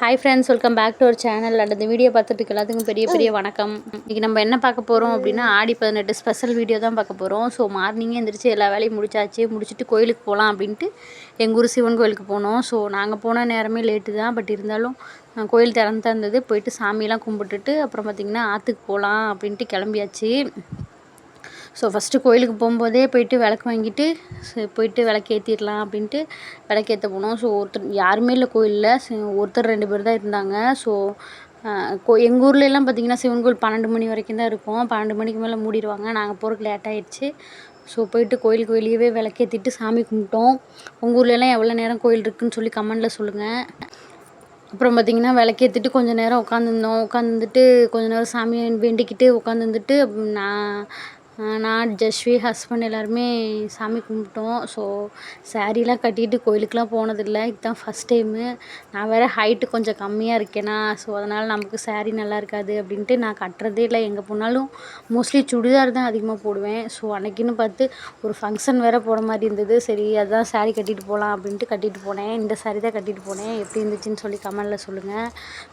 Hi friends welcome back to our channel அந்த video பார்த்துட்டு எல்லாத்துக்கும் பெரிய பெரிய வணக்கம். இன்றைக்கி நம்ம என்ன பார்க்க போகிறோம் அப்படின்னா ஆடி பதினெட்டு ஸ்பெஷல் வீடியோ தான் பார்க்க போகிறோம் ஸோ மார்னிங்கே எந்திரிச்சு எல்லா வேலையும் முடிச்சாச்சு. முடிச்சுட்டு கோயிலுக்கு போகலாம் அப்படின்ட்டு எங்கள் ஊர் சிவன் கோயிலுக்கு போனோம். ஸோ நாங்கள் போன நேரமே லேட்டு தான். பட் இருந்தாலும் கோயில் திறந்து தான் இருந்தது போயிட்டு சாமியெல்லாம் கும்பிட்டுட்டு அப்புறம் பார்த்திங்கன்னா ஆற்றுக்கு போகலாம் அப்படின்ட்டு கிளம்பியாச்சு. ஸோ ஃபஸ்ட்டு கோயிலுக்கு போகும்போதே போயிட்டு விளக்கு வாங்கிட்டு சரி போயிட்டு விளக்கு ஏற்றிடலாம் அப்படின்ட்டு விளக்கேற்ற போனோம். ஸோ ஒருத்தர் யாருமே இல்லை கோயிலில். ஒருத்தர் ரெண்டு பேர் தான் இருந்தாங்க. ஸோ கோ எங்கள் ஊர்ல பார்த்திங்கன்னா சிவன் கோயில் பன்னெண்டு மணி வரைக்கும் தான் இருக்கும். பன்னெண்டு மணிக்கு மேலே மூடிடுவாங்க. நாங்கள் போகிறதுக்கு லேட் ஆகிடுச்சு ஸோ போயிட்டு கோயிலுக்கு வெளியவே விளக்கேற்றிட்டு சாமி கும்பிட்டோம். உங்கள் ஊர்லலாம் எவ்வளோ நேரம் கோயில் இருக்குதுன்னு சொல்லி கமெண்டில் சொல்லுங்கள் அப்புறம் பார்த்திங்கன்னா விளக்கேற்றிட்டு கொஞ்சம் நேரம் உட்காந்துருந்தோம் உட்காந்துட்டு கொஞ்சம் நேரம் சாமியை வேண்டிக்கிட்டு உட்காந்துருந்துட்டு நான் நான் ஜஸ்வி ஹஸ்பண்ட் எல்லாருமே சாமி கும்பிட்டோம். ஸோ சாரீலாம் கட்டிட்டு கோயிலுக்குலாம் போனதில்லை. இதுதான் ஃபஸ்ட் டைமு நான் வேறு ஹைட்டு கொஞ்சம் கம்மியாக இருக்கேனா ஸோ அதனால் நமக்கு சாரீ நல்லா இருக்காது அப்படின்ட்டு நான் கட்டுறதே இல்லை. எங்கே போனாலும் மோஸ்ட்லி சுடிதார் தான் அதிகமாக போடுவேன். ஸோ அன்னைக்குன்னு பார்த்து ஒரு ஃபங்க்ஷன் வேறு போகிற மாதிரி இருந்தது. சரி அதான் சாரீ கட்டிட்டு போகலாம் அப்படின்ட்டு கட்டிட்டு போனேன். இந்த saree தான் கட்டிட்டு போனேன். எப்படி இருந்துச்சுன்னு சொல்லி கமெண்டில் சொல்லுங்கள்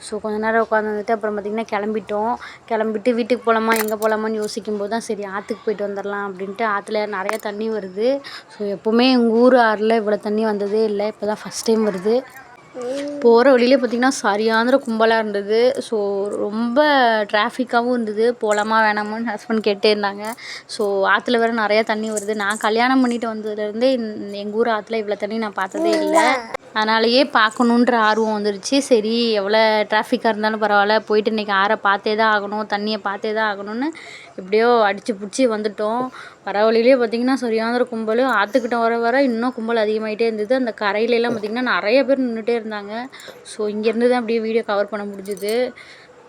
ஸோ கொஞ்ச நேரம் உட்காந்துட்டு அப்புறம் பார்த்திங்கன்னா கிளம்பிட்டோம். கிளம்பிட்டு வீட்டுக்கு போகலாமா எங்கே போகலாமான்னு யோசிக்கும் போது தான் சரி ஆற்றுக்கு போயிட்டு வந்துடலாம் அப்படின்ட்டு ஆற்றுல நிறையா தண்ணி வருது. ஸோ எப்போவுமே எங்கள் ஊர் ஆறில் இவ்வளோ தண்ணி வந்ததே இல்லை. இப்போ தான் ஃபஸ்ட் டைம் வருது. போகிற வழியிலே பார்த்திங்கன்னா சரியான கும்பலாக இருந்தது. ஸோ ரொம்ப டிராஃபிக்காகவும் இருந்தது. போகலாமா வேணாமான்னு ஹஸ்பண்ட் கேட்டே இருந்தாங்க. ஸோ ஆற்றுல வேறு நிறையா தண்ணி வருது. நான் கல்யாணம் பண்ணிட்டு வந்ததுலேருந்தே எங்கள் ஊர் ஆற்றுல இவ்வளோ தண்ணி நான் பார்த்ததே இல்லை. அதனாலேயே பார்க்கணுன்ற ஆர்வம் வந்துருச்சு. சரி எவ்வளோ டிராஃபிக்காக இருந்தாலும் பரவாயில்ல. போயிட்டு இன்றைக்கி ஆறை பார்த்தே தான் ஆகணும். தண்ணியை பார்த்தே தான் ஆகணும்னு எப்படியோ அடித்து பிடிச்சி வந்துட்டோம். வர வழியிலே பார்த்திங்கன்னா சரியான கும்பல். ஆற்றுக்கிட்ட வர வர இன்னும் கும்பல் அதிகமாகிட்டே இருந்தது. அந்த கரையிலலாம் பார்த்திங்கன்னா நிறைய பேர் நின்றுட்டே இருந்தாங்க. ஸோ இங்கேருந்து தான் அப்படியே வீடியோ கவர் பண்ண முடிஞ்சுது.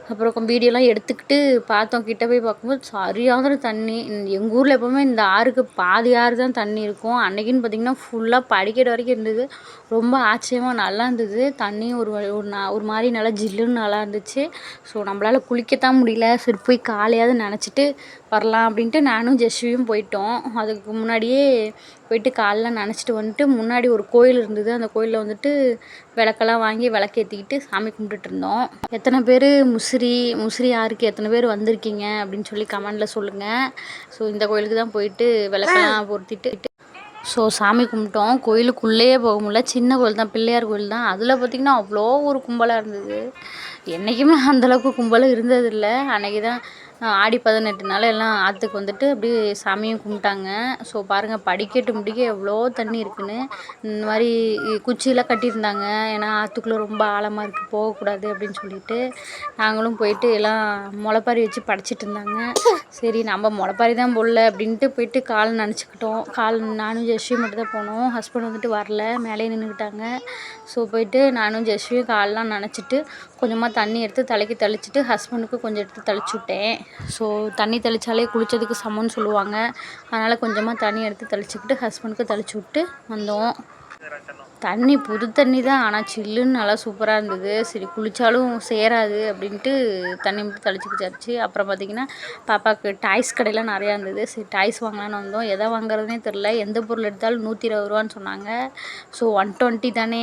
அப்புறம் வீடியோலாம் எடுத்துக்கிட்டு பார்த்தோம். கிட்ட போய் பார்க்கும்போது சரியான தண்ணி. எங்கள் ஊரில் எப்போவுமே இந்த ஆறுக்கு பாதி ஆறு தான் தண்ணி இருக்கும். அன்றைக்கின்னு பார்த்திங்கன்னா ஃபுல்லாக படிக்கட்டு வரைக்கும் இருந்தது. ரொம்ப ஆச்சரியமாக நல்லா இருந்தது. தண்ணியும் ஒரு ஒரு நா- ஒரு மாதிரி நல்லா ஜில்லுன்னு நல்லா இருந்துச்சு. ஸோ நம்மளால் குளிக்கத்தான் முடியல. சரி போய் காலையாவது நினச்சிட்டு வரலாம் அப்படின்ட்டு நானும் ஜெஸ்வியும் போயிட்டோம். அதுக்கு முன்னாடியே போயிட்டு காலைல நினச்சிட்டு வந்துட்டு முன்னாடி ஒரு கோயில் இருந்தது. அந்த கோயிலில் வந்துட்டு விளக்கெல்லாம் வாங்கி விளக்கேற்றிக்கிட்டு சாமி கும்பிட்டுட்டு இருந்தோம். எத்தனை பேர் முசிறி முசிறி யாருக்கு? எத்தனை பேர் வந்திருக்கீங்க? அப்படின்னு சொல்லி கமெண்டில் சொல்லுங்கள் ஸோ இந்த கோயிலுக்கு தான் போயிட்டு விளக்கெல்லாம் பொருத்திட்டு ஸோ சாமி கும்பிட்டோம். கோயிலுக்குள்ளேயே போக முடியல. சின்ன கோயில் தான் பிள்ளையார் கோயில் தான். அதில் பார்த்திங்கன்னா அவ்வளோ ஒரு கும்பலாக இருந்தது. என்றைக்குமே அந்தளவுக்கு கும்பலும் இருந்ததில்லை. அன்னைக்கு தான் ஆடி ஆடி பதினெட்டுனால எல்லாம் ஆற்றுக்கு வந்துட்டு அப்படியே சாமியும் கும்பிட்டாங்க. ஸோ பாருங்கள் படிக்கட்டு முடிக்க எவ்வளோ தண்ணி இருக்குன்னு. இந்த மாதிரி குச்சியெலாம் கட்டியிருந்தாங்க. ஏன்னா ஆற்றுக்குள்ளே ரொம்ப ஆழமாக இருக்குது போகக்கூடாது அப்படின்னு சொல்லிட்டு நாங்களும் போயிட்டு எல்லாம் முளைப்பாரி வச்சு படைச்சிட்டு இருந்தாங்க. சரி நம்ம முளைப்பாரி தான் போடல அப்படின்ட்டு போயிட்டு கால் நினச்சிக்கிட்டோம். கால் நானும் ஜெஸ்வி மட்டும் தான் போனோம். ஹஸ்பண்ட் வந்துட்டு வரல மேலே நின்றுக்கிட்டாங்க ஸோ போயிட்டு நானும் ஜெஸ்வியும் கால்லாம் நனைச்சிட்டு கொஞ்சமாக தண்ணி எடுத்து தலைக்கு தெளிச்சிட்டு ஹஸ்பண்டுக்கு கொஞ்சம் எடுத்து தெளிச்சு விட்டேன். ஸோ தண்ணி தெளித்தாலே குளித்ததுக்கு சமம்னு சொல்லுவாங்க. அதனால் கொஞ்சமாக தண்ணி எடுத்து தெளிச்சுக்கிட்டு ஹஸ்பண்டுக்கு தெளிச்சு விட்டு வந்தோம். தண்ணி புது தண்ணி தான். ஆனால் சில்லுன்னு நல்லா சூப்பராக இருந்தது. சரி குளித்தாலும் சேராது அப்படின்ட்டு தண்ணி மட்டும் தெளிச்சுக்கிச்சாச்சு அப்புறம் பார்த்திங்கன்னா பாப்பாவுக்கு டாய்ஸ் கடையெல்லாம் நிறையா இருந்தது. சரி டாய்ஸ் வாங்கலான்னு வந்தோம். எதை வாங்குறதுனே தெரில எந்த பொருள் எடுத்தாலும் நூற்றி இருபது ரூபான்னு சொன்னாங்க. ஸோ ஒன் டுவெண்ட்டி தானே.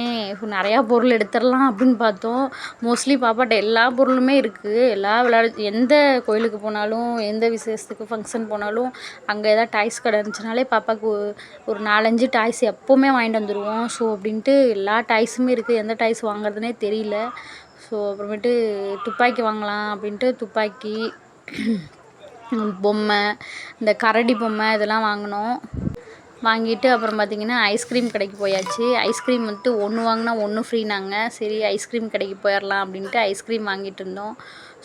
நிறையா பொருள் எடுத்துடலாம் அப்படின்னு பார்த்தோம். மோஸ்ட்லி பாப்பாட்ட எல்லா பொருளுமே இருக்குது எல்லா விளையாடு எந்த கோயிலுக்கு போனாலும் எந்த விசேஷத்துக்கு ஃபங்க்ஷன் போனாலும் அங்கே எதாவது டாய்ஸ் கடை இருந்துச்சுனாலே பாப்பாவுக்கு ஒரு- ஒரு நாலஞ்சு டாய்ஸ் எப்போவுமே வாங்கிட்டு வந்துடுவோம் ஸோ அப்படின்ட்டு எல்லா டாய்ஸுமே இருக்குது எந்த டாய்ஸ் வாங்குறதுனே தெரியல. ஸோ அப்புறமேட்டு துப்பாக்கி வாங்கலாம் அப்படின்ட்டு துப்பாக்கி பொம்மை இந்த கரடி பொம்மை இதெல்லாம் வாங்கினோம். வாங்கிட்டு அப்புறம் பார்த்திங்கன்னா ஐஸ்கிரீம் கடைக்கு போயாச்சு. ஐஸ்கிரீம் வந்துட்டு ஒன்று வாங்கினா ஒன்று ஃப்ரீனாங்க சரி ஐஸ்கிரீம் கடைக்கு போயிடலாம் அப்படின்ட்டு ஐஸ்கிரீம் வாங்கிட்டு இருந்தோம்.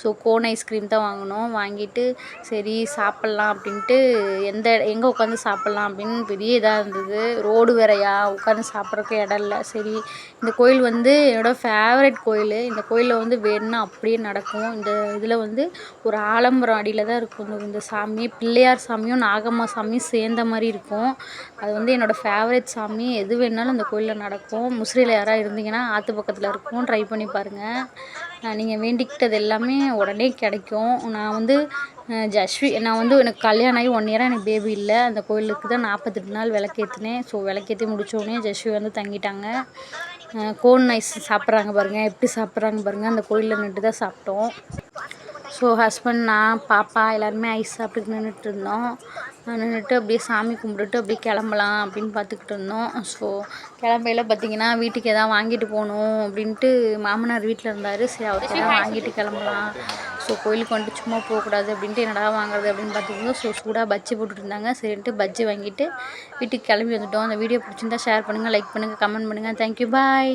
ஸோ கோன் ஐஸ்கிரீம் தான் வாங்கினோம். வாங்கிட்டு சரி சாப்பிட்லாம் அப்படின்ட்டு எந்த எங்கே உட்காந்து சாப்பிட்லாம் அப்படின்னு பெரிய இதாக இருந்தது. ரோடு வேறையா உட்காந்து சாப்பிட்றக்கு இடம் இல்லை. சரி இந்த கோயில் வந்து என்னோடய ஃபேவரட் கோயில். இந்த கோயிலில் வந்து வேணும்னா அப்படியே நடக்கும். இந்த இதில் வந்து ஒரு ஆலம்பரம் அடியில் தான் இருக்கும். இந்த- இந்த சாமி பிள்ளையார் சாமியும் நாகம்மா சாமியும் சேர்ந்த மாதிரி இருக்கும். அது வந்து என்னோடய ஃபேவரட் சாமி. எது வேணாலும் அந்த கோயிலில் நடக்கும். முசிறியில் யாராக இருந்தீங்கன்னா ஆற்று பக்கத்தில் இருக்கும். ட்ரை பண்ணி பாருங்கள் நீங்கள் வேண்டிக்கிட்டது எல்லாமே உடனே கிடைக்கும். நான் வந்து ஜஸ்வி நான் வந்து எனக்கு கல்யாணம் ஆகி ஒன் இயராக எனக்கு பேபி இல்லை. அந்த கோயிலுக்கு தான் நாற்பத்தெட்டு நாள் விளக்கேற்றினேன் ஸோ விளக்கேற்றி முடித்தோடனே ஜஸ்வி வந்து தங்கிட்டாங்க. கோன் ஐஸ் சாப்பிட்றாங்க பாருங்கள் எப்படி சாப்பிட்றாங்க பாருங்கள் அந்த கோயிலில் நின்று தான் சாப்பிட்டோம். ஸோ ஹஸ்பண்ட் நான் பாப்பா எல்லாருமே ஐஸ் சாப்பிட்டு நின்றுட்டு இருந்தோம். நின்றுட்டு அப்படியே சாமி கும்பிட்டுட்டு அப்படியே கிளம்பலாம் அப்படின்னு பார்த்துக்கிட்டு இருந்தோம். ஸோ கிளம்பையில் பார்த்தீங்கன்னா வீட்டுக்கு எதாவது வாங்கிட்டு போகணும் அப்படின்ட்டு மாமனார் வீட்டில் இருந்தார். சரி அவருக்கு எதாவது வாங்கிட்டு கிளம்பலாம். ஸோ கோயிலுக்கு வந்துட்டு சும்மா போகக்கூடாது அப்படின்ட்டு என்னடா வாங்குறது அப்படின்னு பார்த்துக்கிட்டோம் ஸோ சூடாக பஜ்ஜி போட்டுட்டு இருந்தாங்க. சரின்ட்டு பஜ்ஜி வாங்கிட்டு வீட்டுக்கு கிளம்பி வந்துட்டோம். அந்த வீடியோ பிடிச்சிருந்தா ஷேர் பண்ணுங்கள் லைக் பண்ணுங்கள் கமெண்ட் பண்ணுங்கள் தேங்க்யூ பாய்